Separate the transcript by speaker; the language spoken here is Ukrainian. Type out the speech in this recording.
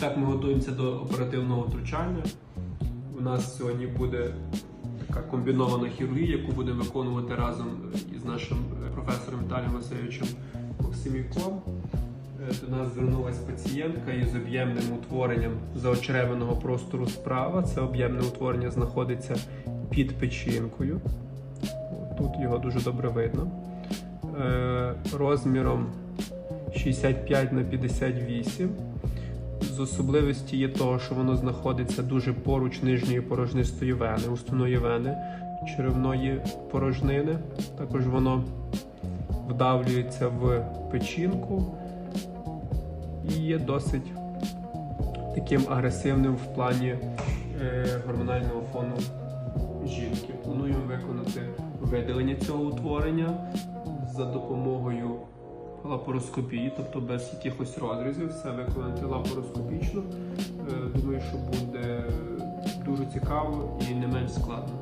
Speaker 1: Так ми готуємося до оперативного втручання. У нас сьогодні буде така комбінована хірургія, яку будемо виконувати разом із нашим е, професором Віталієм Васильовичем Максимюком. Е, До нас звернулася пацієнтка із об'ємним утворенням заочереваного простору справа. Це об'ємне утворення знаходиться під печінкою. Тут його дуже добре видно. Е, Розміром 65 на 58. З особливості є того, що воно знаходиться дуже поруч нижньої порожнистої вени, уставної вени, черевної порожнини. Також воно вдавлюється в печінку і є досить таким агресивним в плані е, гормонального фону жінки. Плануємо виконати видалення цього утворення за допомогою лапароскопії, тобто без якихось розрізів, все виконати лапароскопічно. Е, Думаю, що буде дуже цікаво і не менш складно.